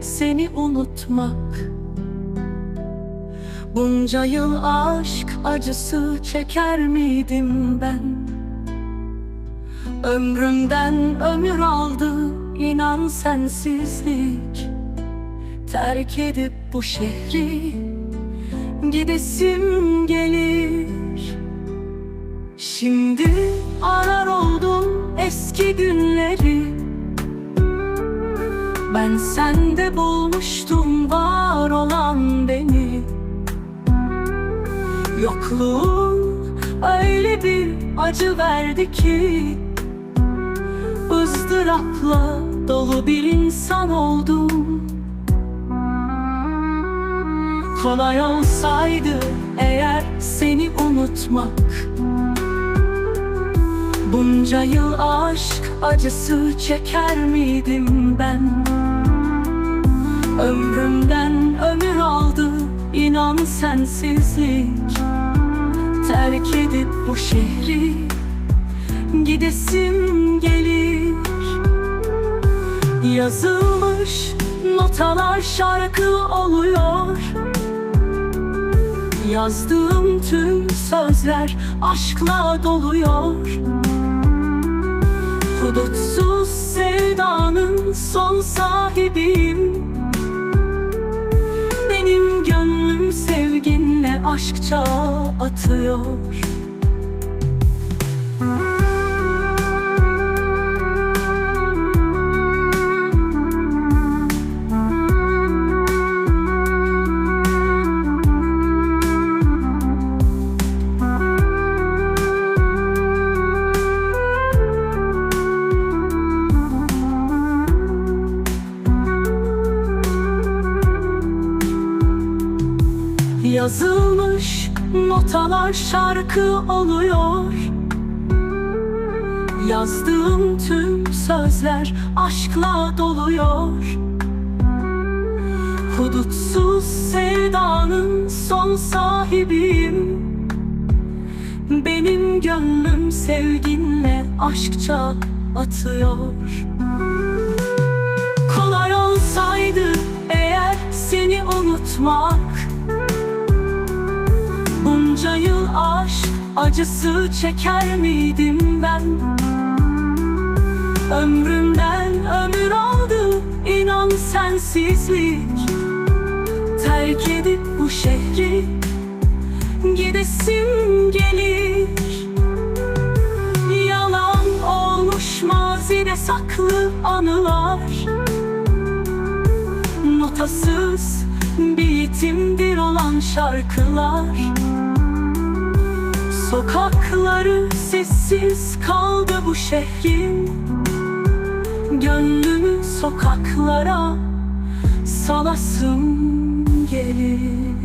seni unutmak. Bunca yıl aşk acısı çeker miydim ben? Ömrümden ömür aldı inan sensizlik. Terk edip bu şehri gidesim gelir. Şimdi arar oldum eski günleri Ben sende bulmuştum var olan beni. Yokluğun öyle bir acı verdi ki ızdırapla dolu bir insan oldum. Kolay olsaydı eğer seni unutmak Bunca yıl aşk acısı çeker miydim ben? Ömrümden ömür aldı inan sensizlik. Terk edip bu şehri gidesim gelir. Yazılmış notalar şarkı oluyor. Yazdığım tüm sözler aşkla doluyor Hudutsuz sevdanın son sahibiyim. Benim gönlüm sevginle aşkça atıyor Yazılmış notalar şarkı oluyor. Yazdığım tüm sözler aşkla doluyor. Hudutsuz sevdanın son sahibiyim. Benim gönlüm sevginle aşkça atıyor. Kolay olsaydı eğer seni unutmak Yıl aşk acısı çeker miydim ben? Ömrümden ömür aldı inan sensizlik. Terk edip bu şehri gidesim gelir. Yalan olmuş mazide saklı anılar. Notasız bir yetimdir olan şarkılar Sokakları sessiz kaldı bu şehrin. Gönlümü sokaklara salasım gelir